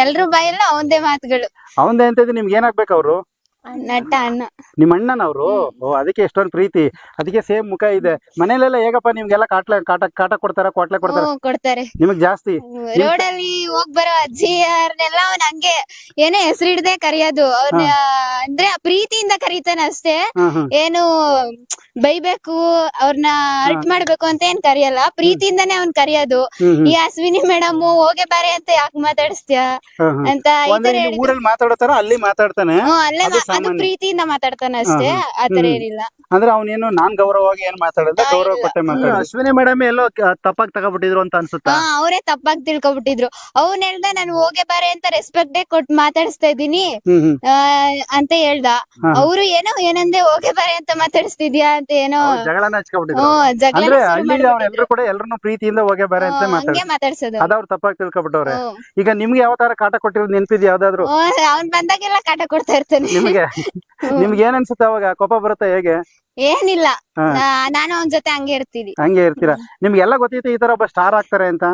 ಎಲ್ರು ಬಾಯಲ್ಲ ಅವಂದೇ ಮಾತುಗಳು. ಅವಂದೇ ಅಂತ ನಿಮ್ಗೆ ಏನಾಗ್ಬೇಕು ಅವ್ರು? ನಟ ಅಣ್ಣ. ನಿಮ್ಮ ಅಣ್ಣನವರು? ಓ ಅದಕ್ಕೆ ಎಷ್ಟೊಂದು ಪ್ರೀತಿ. ಅದಕ್ಕೆ ಸೇಮ್ ಮುಖ ಇದೆ. ಮನೇಲೆಲ್ಲ ಹೇಗಪ್ಪ ನಿಮ್ಗೆಲ್ಲ ಕಾಟ್ಲೆ ಕಾಟ ಕಾಟ ಕೊಡ್ತಾರ ಕೊಟ್ಲೆ ಕೊಡ್ತಾರ? ಹ್ಮ್, ಕೊಡ್ತಾರೆ. ನಿಮಗ್ ಜಾಸ್ತಿ. ರೋಡಲ್ಲಿ ಹೋಗ್ ಬರೋ ಅಜ್ಜಿಯರ್ನೆಲ್ಲ ಅವ್ನ ಹಂಗೆ ಏನೇ ಹೆಸರು ಹಿಡ್ದೆ ಕರೆಯೋದು. ಅವ್ನ ಅಂದ್ರೆ ಆ ಪ್ರೀತಿಯಿಂದ ಕರೀತಾನೆ ಅಷ್ಟೇ. ಹ್ಮ್ ಹ್ಮ್. ಏನು ಬೈಬೇಕು ಅವ್ರನ್ನ ಹರ್ಟ್ ಮಾಡ್ಬೇಕು ಅಂತ ಏನ್ ಕರಿಯಲ್ಲ. ಪ್ರೀತಿಯಿಂದಾನೇ ಅವ್ನ್ ಕರಿಯೋದು. ಹ್ಮ್ ಹ್ಮ್. ಈ ಅಶ್ವಿನಿ ಮೇಡಮ್ ಹೋಗೆ ಬಾರೆ ಅಂತ ಯಾಕೆ ಮಾತಾಡಿಸ್ತೀಯ? ಹ್ಮ್ ಹ್ಮ್. ಅಂತ ಈ ಒಂದೇ ಇಲ್ಲಿ ಹೇಳಿದ್ರು. ಊರಲ್ಲಿ ಮಾತಾಡತಾರ ಅಲ್ಲಿ ಮಾತಾಡ್ತಾನೆ. ಹ್ಮ್ ಅಲ್ಲೇ ಅದು ಮಾ- ಅದು ಸಾಮಾನ್ಯ. ಪ್ರೀತಿಯಿಂದ ಮಾತಾಡ್ತಾನೆ ಅಷ್ಟೇ. ಆತರ ಹ್ಮ್. ಏನಿಲ್ಲ. ಅಂದ್ರೆ ಅವನೇನು ನಾನ್ ಗೌರವವಾಗಿ ಏನ್ ಮಾತಾಡಲ್ಲ ಹಾ, ಗೌರವ ಇಲ್ಲ. ಕೊಟ್ಟೆ ಮಾತಾಡ ಅಶ್ವಿನಿ ಮೇಡಮ್ ಎಲ್ಲೋ ಕ- ತಪ್ಪಾಗಿ ತಗೊಬಿಟ್ಟಿದ್ರು ಅಂತ ಅನ್ಸುತ್ತಾ? ಹಾ ಅವರೇ ತಪ್ಪಾಗಿ ತಿಳ್ಕೊಬಿಟ್ಟಿದ್ರು. ಅವ್ನ್ ಹೇಳ್ದ ನಾನು ಹೋಗೇ ಬಾರೆ ಅಂತ ರೆಸ್ಪೆಕ್ಟ್ ಕೊಟ್ಟು ಮಾತಾಡಿಸ್ತಾ ಇದೀನಿ ಹ್ಮ್ ಹ್ಮ್. ಆ, ಅಂತ ಹೇಳ್ದ. ಹಾ. ಅವರು ಏನೋ ಏನಂದೆ ಹೋಗೇ ಬಾರೆ ಅಂತ ಮಾತಾಡಿಸ್ತಿದ್ಯಾ? ಅಂತ ಏನೋ ಅವ್ರು ಜಗಳನ ಹಚ್ಕೊಬಿಟ್ಟಿದ್ರು. ಹ್ಮ್ ಜಗಳ ಅಂದ್ರೆ ಹಳ್ಳಿಲಿ ಅವ್ರೆಲ್ರು ಕೂಡ ಎಲ್ಲರನ್ನೂ ಪ್ರೀತಿಯಿಂದ ಹೋಗೇ ಬೇರೆ ಅಂತ ಹಂಗೆ ಮಾತಾಡ್ಸೋದು. ಅದವ್ರು ತಪ್ಪಾಗಿ ತಿಳ್ಕೊಬಿಟ್ಟವ್ರೆ. ಹ್ಮ್. ಈಗ ನಿಮ್ಗೆ ಯಾವ ತರ ಕಾಟ ಕೊಟ್ಟಿರೋದು ನೆನಪಿದ್ಯಾ ಯಾವ್ದಾದ್ರು? ಹ್ಮ್, ಅವ್ನ್ ಬಂದಾಗೆಲ್ಲ ಕಾಟ ಕೊಡ್ತಾ ಇರ್ತಾನೆ. ನಿಮ್ಗೆ ಹ್ಮ್. ನಿಮ್ಗೆ ಏನ್ ಅನ್ಸುತ್ತೆ ಅವಾಗ? ಕೋಪ ಬರುತ್ತೆ ಹೇಗೆ? ಏನಿಲ್ಲ. ನಾನು ಅವನ್ ಜೊತೆ ಹಂಗೆ ಇರ್ತೀನಿ. ಹಂಗೆ ಇರ್ತೀರಾ? ನಿಮ್ಗೆಲ್ಲ ಗೊತ್ತಿತ್ತು ಈ ತರ ಒಬ್ಬ ಸ್ಟಾರ್ ಆಗ್ತಾರೆ ಅಂತ?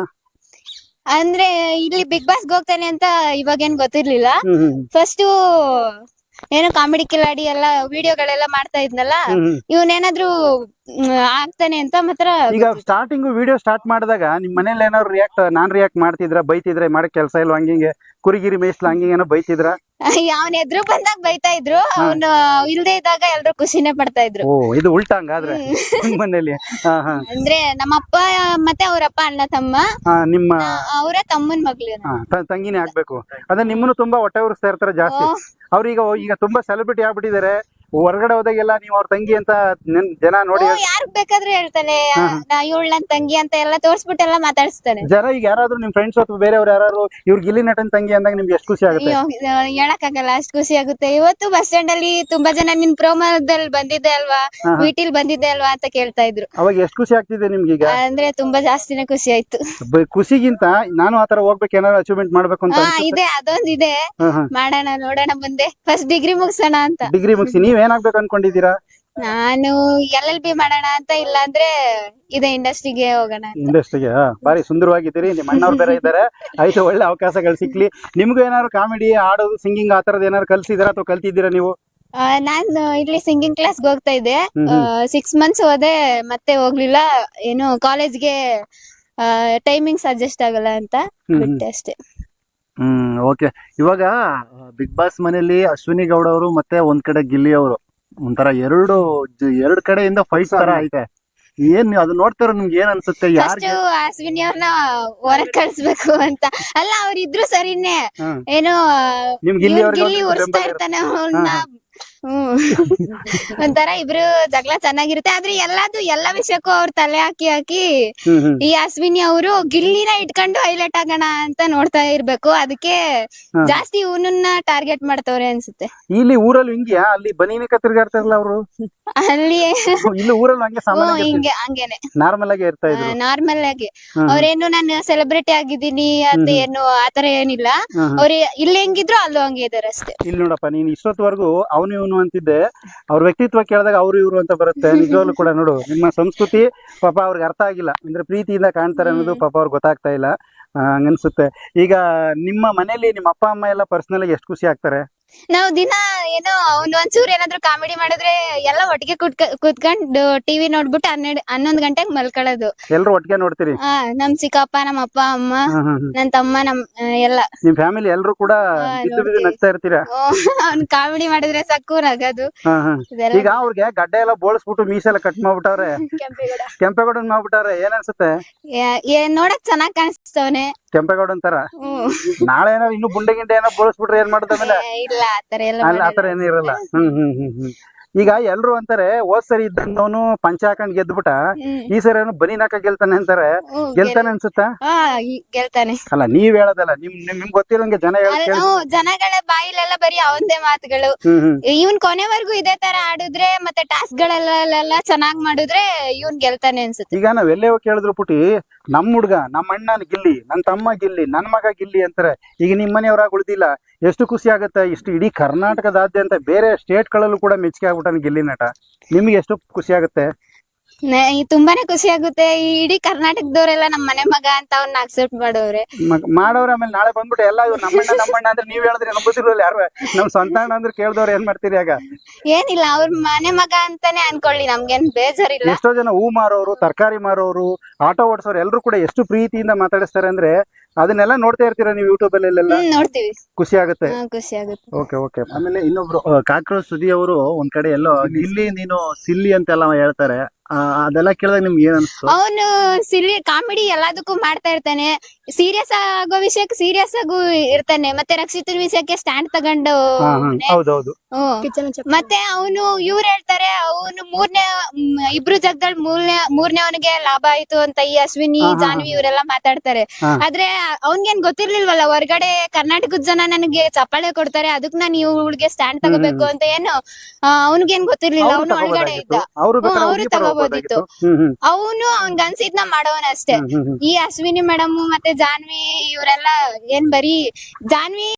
ಅಂದ್ರೆ ಇಲ್ಲಿ ಬಿಗ್ ಬಾಸ್ ಹೋಗ್ತಾನೆ ಅಂತ ಇವಾಗ ಏನ್ ಗೊತ್ತಿರ್ಲಿಲ್ಲ ಫಸ್ಟ್ ಏನೋ ಕಾಮಿಡಿ ಕಿಲಾಡಿ ಎಲ್ಲ ವಿಡಿಯೋಗಳೆಲ್ಲ ಮಾಡ್ತಾ ಇದ್ನಲ್ಲ. ಇವನೇನಾದ್ರೂ ಆಗ್ತಾನೆ ಅಂತ ಮಾತ್ರ ಈಗ ಸ್ಟಾರ್ಟಿಂಗ್ ವಿಡಿಯೋ ಸ್ಟಾರ್ಟ್ ಮಾಡಿದಾಗ ನಿಮ್ ಮನೇಲಿ ಏನಾದ್ರು ರಿಯಾಕ್ಟ್ ನಾನ್ ರಿಯಾಕ್ಟ್ ಮಾಡ್ತಿದ್ರ? ಬೈತಿದ್ರೆ? ಮಾಡಕ್ ಕೆಲಸ ಇಲ್ವಾ? ಹಂಗಿಂಗೆ ಕುರಿಗಿರಿ ಮೇಯಿಸ್ಲ? ಹಂಗಿಂಗ್ ಏನೋ ಬೈತಿದ್ರ? ಅವನ್ ಎದ್ರು ಬಂದಾಗ ಬೈತಾ ಇದ್ರು ಅವನು ಇಲ್ದೆ ಇದ್ದಾಗ ಎಲ್ರು ಖುಷಿನೇ ಪಡ್ತಾ ಇದ್ರು. ಓ ಇದು ಉಲ್ಟಾ ಹಂಗಾದ್ರೆ ಮನೇಲಿ? ಅಂದ್ರೆ ನಮ್ಮಪ್ಪ ಮತ್ತೆ ಅವ್ರಪ್ಪ ಅಣ್ಣ ತಮ್ಮ ನಿಮ್ಮ ಅವರ ತಮ್ಮನ್ ಮಗ್ಳು ತಂಗಿನೇ ಆಗ್ಬೇಕು. ಅದೇ ನಿಮ್ಮನ್ನು ತುಂಬಾ ಹೊಟ್ಟೆ ಉರಿಸ್ತಾ ಇರ್ತಾರೆ ಜಾಸ್ತಿ. ಅವ್ರೀಗ ಈಗ ತುಂಬಾ ಸೆಲೆಬ್ರಿಟಿ ಆಗ್ಬಿಟ್ಟಿದ್ದಾರೆ. ಹೊರಗಡೆ ಹೋದಾಗೆಲ್ಲ ನೀವು ಅವ್ರ ತಂಗಿ ಅಂತ ನೆನ್- ಜನ ನೋಡಿ ಯಾರು ಬೇಕಾದ್ರೂ ಹೇಳ್ತಾನೆ. ಇವಳು ನನ್ ತಂಗಿ ಅಂತ ಎಲ್ಲ ತೋರ್ಸ್ಬಿಟ್ಟೆಲ್ಲ ಮಾತಾಡಿಸ್ತಾನೆ. ಜನ ಈಗ ಯಾರಾದ್ರೂ ನಿಮ್ ಫ್ರೆಂಡ್ಸ್ ಅಥವಾ ಬೇರೆಯವ್ರು ಯಾರು ಇವ್ರ ಗಿಲ್ಲಿ ನಟನ್ ತಂಗಿ ಅಂದಾಗ ನಿಮ್ಗೆ ಎಷ್ಟು ಖುಷಿ ಆಗುತ್ತೆ? ಅಯ್ಯೋ ಹೇಳಕ್ಕಾಗಲ್ಲ ಅಷ್ಟು ಖುಷಿ ಆಗುತ್ತೆ. ಇವತ್ತು ಬಸ್ ಸ್ಟ್ಯಾಂಡ್ ಅಲ್ಲಿ ತುಂಬಾ ಜನ ನಿನ್ ಪ್ರೋಮೋದಲ್ಲಿ ಬಂದಿದ್ದೆ ಅಲ್ವಾ? ಹಾ, ಹಾ. ವಿಟಿಲ್ ಬಂದಿದ್ದೆ ಅಲ್ವಾ ಅಂತ ಕೇಳ್ತಾ ಇದ್ರು. ಅವಾಗ ಎಷ್ಟು ಖುಷಿ ಆಗ್ತಿದೆ ನಿಮ್ಗೆ ಈಗ? ಅಂದ್ರೆ ತುಂಬಾ ಜಾಸ್ತಿನೇ ಖುಷಿ ಆಯ್ತು. ಬ- ಖುಷಿಗಿಂತ ನಾನು ಆತರ ಹೋಗ್ಬೇಕು ಏನಾದ್ರು ಅಚೀವ್ಮೆಂಟ್ ಮಾಡ್ಬೇಕು ಅಂತ ಹಾ ಇದೆ ಅದೊಂದಿದೆ. ಮಾಡೋಣ ನೋಡೋಣ ಮುಂದೆ. ಫಸ್ಟ್ ಡಿಗ್ರಿ ಮುಗಿಸೋಣ ಅಂತ. ಡಿಗ್ರಿ ಮುಗಿಸಿ ನೀವ್ ಏನಾಗ್ಬೇಕು ಅನ್ಕೊಂಡಿದ್ದೀರಾ? ನಾನು ಎಲ್ ಎಲ್ ಬಿ ಮಾಡೋಣ ಅಂತ ಇಲ್ಲ ಅಂದ್ರೆ ಇದೆ ಇಂಡಸ್ಟ್ರಿಗೆ ಹೋಗೋಣ ಅಂತ. ಇಂಡಸ್ಟ್ರಿಗೆ ಬಾರಿ ಸುಂದರವಾಗಿದ್ದೀರಿ. ನಿಮ್ಮ ಅಣ್ಣವ್ರು ಬೇರೆ ಇದ್ದಾರೆ. ಆಯ್ತು ಒಳ್ಳೆ ಅವಕಾಶಗಳು ಸಿಕ್ಲಿ. ನಿಮ್ಗೂ ಏನಾದ್ರು ಕಾಮಿಡಿ ಆಡೋದು ಸಿಂಗಿಂಗ್ ಆ ತರದ್ ಏನಾದ್ರು ಕಲ್ಸಿದ್ದೀರಾ ಅಥವಾ ಕಲ್ತಿದ್ದೀರಾ ನೀವು? ಆ, ನಾನು ಇಲ್ಲಿ ಸಿಂಗಿಂಗ್ ಕ್ಲಾಸ್ ಹೋಗ್ತಾ ಇದ್ದೆ. ಹ್ಮ್ ಸಿಕ್ಸ್ ಮಂತ್ಸ್ ಹೋದೆ ಮತ್ತೆ ಹೋಗ್ಲಿಲ್ಲ. ಏನು ಕಾಲೇಜ್ಗೆ ಟೈಮಿಂಗ್ಸ್ ಅಡ್ಜಸ್ಟ್ ಆಗಲ್ಲ ಅಂತ. ಹ್ಮ್ ಹ್ಮ್. ಬಿಟ್ಟೆ ಅಷ್ಟೇ. ಹ್ಮ್ ಓಕೆ ಇವಾಗ ಬಿಗ್ ಬಾಸ್ ಮನೆಯಲ್ಲಿ ಅಶ್ವಿನಿ ಗೌಡ ಅವರು ಮತ್ತೆ ಒಂದ್ ಕಡೆ ಗಿಲ್ಲಿ ಅವರು. ಒಂಥರ ಎರಡು ಎರಡ್ ಕಡೆಯಿಂದ ಫೈಟ್ ತರ ಐತೆ. ಏನ್ ಅದ್ ನೋಡ್ತಾರ ನಿಮ್ಗೆ ಏನ್ ಅನ್ಸುತ್ತೆ? ಯಾರು ಅಶ್ವಿನಿ ಅವ್ರನ್ನ ಹೊರಗ್ ಕಳ್ಸ್ಬೇಕು ಅಂತ. ಅಲ್ಲ ಅವ್ರಿದ್ರು ಸರಿನೇ. ಏನು ಏನೋ ನಿಮ್ ಗಿಲ್ಲಿ ಉರ್ಸ್ತಾ ಇರ್ತಾನೆ ಹ್ಮ್. ಒಂಥರ ಇಬ್ರು ಜಗಳ ಚೆನ್ನಾಗಿರುತ್ತೆ. ಆದ್ರೆ ಎಲ್ಲಾದು ಎಲ್ಲಾ ವಿಷಯಕ್ಕೂ ಅವ್ರ ತಲೆ ಹಾಕಿ ಹಾಕಿ ಈ ಅಶ್ವಿನಿ ಅವರು ಗಿಲ್ಲಿನ ಇಟ್ಕೊಂಡು ಹೈಲೈಟ್ ಆಗೋಣ ಅಂತ ನೋಡ್ತಾ ಇರ್ಬೇಕು. ಅದಕ್ಕೆ ಜಾಸ್ತಿ ಇವನನ್ನ ಟಾರ್ಗೆಟ್ ಮಾಡ್ತವ್ರೆ ಅನ್ಸುತ್ತೆ. ಇಲ್ಲಿ ಊರಲ್ಲಿ ಹಿಂಗ್ಯಾ? ಅಲ್ಲಿ ಬನೀನಿಕ ತಿರ್ಗಾಡ್ತಾರಲ್ಲ ಅವರು? ಅಲ್ಲಿ ಇಲ್ಲಿ ಊರಲ್ಲಿ ಹಂಗೆ ಸಾಮಾನ್ಯ ಹಿಂಗೆ ಹಂಗೇನೆ. ನಾರ್ಮಲ್ ಆಗಿ ಇರ್ತಾ ಇದ್ರು. ನಾರ್ಮಲ್ ಆಗಿ. ಅವ್ರೇನು ನಾನು ಸೆಲೆಬ್ರಿಟಿ ಆಗಿದ್ದೀನಿ ಅಂತ ಏನು ಆತರ ಏನಿಲ್ಲ. ಅವ್ರ ಇಲ್ಲಿ ಹೆಂಗಿದ್ರು ಅಲ್ಲೂ ಹಂಗೆ ಇದಾರೆ ಅಷ್ಟೇ. ಇಲ್ಲಿ ನೋಡಪ್ಪ ನೀನ್ ಇಷ್ಟೊತ್ತವರೆಗೂ ಅವನು ಇವನು ಅಂತಿದ್ದೆ. ಅವ್ರ ವ್ಯಕ್ತಿತ್ವ ಕೇಳಿದಾಗ ಅವ್ರು ಇವ್ರು ಅಂತ ಬರುತ್ತೆ. ನಿಜವಾಗ್ಲೂ ಕೂಡ ನೋಡು, ನಿಮ್ಮ ಸಂಸ್ಕೃತಿ ಪಾಪ ಅವ್ರಿಗೆ ಅರ್ಥ ಆಗಿಲ್ಲ. ಅಂದ್ರೆ ಪ್ರೀತಿಯಿಂದ ಕಾಣ್ತಾರೆ ಅನ್ನೋದು ಪಾಪ ಅವ್ರಿಗೆ ಗೊತ್ತಾಗ್ತಾ ಇಲ್ಲ. ಹಂಗನ್ಸುತ್ತೆ. ಈಗ ನಿಮ್ಮ ಮನೇಲಿ ನಿಮ್ಮ ಅಪ್ಪ, ಅಮ್ಮ ಎಲ್ಲ ಪರ್ಸನಲ್ ಎಷ್ಟು ಖುಷಿ ಆಗ್ತಾರೆ? ನಾವು ದಿನ ಏನೋ ಅವ್ನ್ ಒಂಚೂರ್ ಏನಾದ್ರು ಕಾಮಿಡಿ ಮಾಡಿದ್ರೆ ಎಲ್ಲ ಒಟ್ಟಿಗೆ ಕುಟ್ಕ ಕುತ್ಕೊಂಡು ಟಿವಿ ನೋಡ್ಬಿಟ್ಟು ಹನ್ನೆರಡು ಹನ್ನೊಂದ್ ಗಂಟೆಗೆ ಮಲ್ಕೊಳ್ಳೋದು. ಎಲ್ರು ಒಟ್ಟಿಗೆ ನೋಡ್ತೀರಿ? ಆ ನಮ್ ಚಿಕ್ಕಪ್ಪ ನಮ್ಮ ಅಪ್ಪ ಅಮ್ಮ ಹ್ಮ್ ಹ್ಮ್ ಹ್ಮ್. ನನ್ ತಮ್ಮ ನಮ್ ಆ, ಎಲ್ಲ. ನಿಮ್ ಫ್ಯಾಮಿಲಿ ಎಲ್ರು ಕೂಡ ಹಾ, ಬಿದ್ದು ಬಿದ್ದು ನಗ್ತಾ ಇರ್ತೀರಾ? ಅವ್ನ್ ಕಾಮಿಡಿ ಮಾಡಿದ್ರೆ ಸಾಕು ನಗದು. ಹಾ ಹಾ. ಇದೆಲ್ಲ. ಈಗ ಅವ್ರಿಗೆ ಗಡ್ಡ ಎಲ್ಲ ಬೋಳಿಸ್ಬಿಟ್ಟು ಮೀಸೆಲ್ಲ ಕಟ್ ಮಾಡ್ಬಿಟ್ಟವ್ರೆ. ಕೆಂಪೇಗೌಡ. ಕೆಂಪೇಗೌಡನ್ ಮಾಡ್ಬಿಟ್ಟವ್ರೆ ಏನ್ ಅನ್ಸುತ್ತೆ ಏ- ನೋಡಕ್ ಚೆನ್ನಾಗ್ ಕಾಣಿಸ್ತವನೆ ಕೆಂಪೇಗೌಡ ಅಂತಾರ ಹ್ಮ್. ನಾಳೆ ಏನಾದ್ರು ಇನ್ನು ಬುಂಡೆಗಿಂಡೆ ಏನೋ ಬೋಳಿಸ್ಬಿಟ್ರೆ ಏನ್ ಮಾಡುದ್ರೆ ಆಮೇಲೆ? ಏ, ಇಲ್ಲ ಆತರ ಎಲ್ಲ ಅಲ್ಲ ಮಾಡಲ್ಲ. ಏನೂ ಇರಲ್ಲ. ಹ್ಮ್ ಹ್ಮ್ ಹ್ಮ್ ಹ್ಮ್ ಈಗ ಎಲ್ರು ಅಂತಾರೆ ಹೋದ್ ಸರಿ ಇದ್ದವನು ಪಂಚ ಹಾಕೊಂಡ್ ಗೆದ್ಬಿಟ್ಟ ಈ ಸರಿ ಅವನು ಬನಿನಾಕ ಗೆಲ್ತಾನೆ ಅಂತಾರೆ. ಗೆಲ್ತಾನೆ ಅನ್ಸುತ್ತಾ? ಗೆಲ್ತಾನೆ. ಅಲ್ಲ ನೀವ್ ಹೇಳೋದಲ್ಲ ನಿಮ್ ನಿಮ್ ನಿಮ್ಗ್ ಗೊತ್ತಿರೋಂಗೆ ಜನ ಜನಗಳ ಬಾಯಿಲೆಲ್ಲ ಬರೀ ಅವಂದೇ ಮಾತುಗಳು. ಇವನ್ ಕೊನೆವರೆಗೂ ಇದೇ ತರ ಆಡಿದ್ರೆ ಮತ್ತೆ ಟಾಸ್ಕ್ ಗಳಲ್ಲೆಲ್ಲ ಚೆನ್ನಾಗ್ ಮಾಡಿದ್ರೆ ಇವನ್ ಗೆಲ್ತಾನೆ ಅನ್ಸುತ್ತೆ. ಈಗ ನಾವ್ ಎಲ್ಲೇ ಹೋಗ್ ಕೇಳಿದ್ರು ಪುಟಿ ನಮ್ ಹುಡ್ಗ ನಮ್ಮ ಅಣ್ಣನ ಗಿಲ್ಲಿ ನನ್ ತಮ್ಮ ಗಿಲ್ಲಿ ನನ್ ಮಗ ಗಿಲ್ಲಿ ಅಂತಾರೆ. ಈಗ ನಿಮ್ ಮನೆಯವ್ರಾಗ ಉಳ್ದಿಲ್ಲ ಎಷ್ಟು ಖುಷಿ ಆಗುತ್ತೆ ಇಷ್ಟು ಇಡೀ ಕರ್ನಾಟಕದಾದ್ಯಂತ ಬೇರೆ ಸ್ಟೇಟ್ ಗಳಲ್ಲೂ ಕೂಡ ಮೆಚ್ಚುಗೆ ಆಗ್ಬಿಟ್ಟಾನ ಗಿಲ್ಲಿ ನಟ. ನಿಮ್ಗೆ ಎಷ್ಟು ಖುಷಿ ಆಗುತ್ತೆ? ತುಂಬಾನೇ ಖುಷಿ ಆಗುತ್ತೆ. ಈ ಇಡೀ ಕರ್ನಾಟಕದವರೆಲ್ಲ ನಮ್ಮ ಮನೆ ಮಗ ಅಂತ ಅವ್ರನ್ನ ಅಕ್ಸೆಪ್ಟ್ ಮಾಡೋರೆ ಮಾಡೋರ ಮಾಡೋರ್ ಆಮೇಲೆ ನಾಳೆ ಬಂದ್ಬಿಟ್ಟು ಎಲ್ಲ ನಮ್ಮಣ್ಣ ನಮ್ಮಣ್ಣ ಅಂದ್ರೆ ನೀವ್ ಹೇಳಿದ್ರೆ ನಂಬುದಿರಲ್ಲ ಯಾರು? ನಮ್ ಸ್ವಂತ ಅಣ್ಣ ಅಂದ್ರೆ ಕೇಳ್ದವ್ರು ಏನ್ ಮಾಡ್ತೀರಿ ಆಗ? ಏನಿಲ್ಲ ಅವ್ರ ಮನೆ ಮಗ ಅಂತಾನೆ ಅನ್ಕೊಳ್ಳಿ ನಮ್ಗೇನ್ ಬೇಜಾರಿಲ್ಲ. ಎಷ್ಟೋ ಜನ ಹೂ ಮಾರೋರು ತರಕಾರಿ ಮಾರೋರು ಆಟೋ ಓಡಿಸೋರು ಎಲ್ಲರೂ ಕೂಡ ಎಷ್ಟು ಪ್ರೀತಿಯಿಂದ ಮಾತಾಡಿಸ್ತಾರೆ ಅಂದ್ರೆ ಅದನ್ನೆಲ್ಲ ನೋಡ್ತಾ ಇರ್ತೀರಾ ನೀವು ಯೂಟ್ಯೂಬ್ ಅಲ್ಲಿ ಎಲ್ಲ ಹ್ಮ್ ನೋಡ್ತೀವಿ. ಖುಷಿ ಆಗುತ್ತೆ? ಹಾ, ಖುಷಿ ಆಗುತ್ತೆ. Okay okay. ಆಮೇಲೆ ಇನ್ನೊಬ್ರು ಕಾಕ್ರೋಚ್ ಸುದಿ ಅವರು ಒಂದ್ ಕಡೆ ಎಲ್ಲೋ ಇಲ್ಲಿ ನೀನು ಸಿಲ್ಲಿ ಅಂತೆಲ್ಲ ಹೇಳ್ತಾರೆ. ಅದೆಲ್ಲ ಕೇಳಿದಾಗ ನಿಮ್ಗೆ ಏನ್ ಅನ್ಸ್ತು? ಅವನು ಸಿರಿ ಕಾಮಿಡಿ ಎಲ್ಲದಕ್ಕೂ ಮಾಡ್ತಾ ಇರ್ತಾನೆ. ಸೀರಿಯಸ್ ಆಗೋ ವಿಷಯಕ್ಕೆ ಸೀರಿಯಸ್ ಆಗು ಇರ್ತಾನೆ. ಮತ್ತೆ ರಕ್ಷಿತನ ವಿಷಯಕ್ಕೆ ಸ್ಟ್ಯಾಂಡ್ ತಗೊಂಡು ಹಾ ಹಾ. ಹೌದೌದು. ಹ್ಮ್. ಮತ್ತೆ ಅವನು ಇವ್ರು ಹೇಳ್ತಾರೆ ಅವನು ಮೂರನೇ ಇಬ್ರು ಜಗದಲ್ಲಿ ಮೂರನೇ ಮೂರನೇ ಅವನಿಗೆ ಲಾಭ ಆಯ್ತು ಅಂತ ಈ ಅಶ್ವಿನಿ ಹಾ, ಹಾ, ಹಾ. ಜಾನ್ವಿ ಇವರೆಲ್ಲ ಮಾತಾಡ್ತಾರೆ. ಹಾ. ಆದ್ರೆ ಅವನ್ಗೇನ್ ಗೊತ್ತಿರ್ಲಿಲ್ವಲ್ಲ ಹೊರಗಡೆ ಕರ್ನಾಟಕದ ಜನ ನನಗೆ ಚಪ್ಪಾಳೆ ಕೊಡ್ತಾರೆ ಅದಕ್ ನಾನು ಇವಳಿಗೆ ಸ್ಟ್ಯಾಂಡ್ ತಗೋಬೇಕು ಅಂತ ಏನು ಅವನಿಗೇನ್ ಗೊತ್ತಿರ್ಲಿಲ್ಲ. ಅವ್ರು ಅವನು ಒಳಗಡೆ ಇದ್ದ. ತಗೋಬೋದಾಗಿತ್ತು ಅವ್ರು ಹ್ಮ್, ಅವ್ರು ಹ್ಮ್ ಹ್ಮ್ ಅವನು ಅವ್ನ್ಗ ಅನ್ಸಿದ್ನ ಮಾಡೋನ್ ಅಷ್ಟೇ. ಈ ಅಶ್ವಿನಿ ಮೇಡಮ್ ಮತ್ತೆ ಜಾನ್ವಿ ಇವರೆಲ್ಲ ಏನ್ ಬರೀ ಜಾನ್ವಿ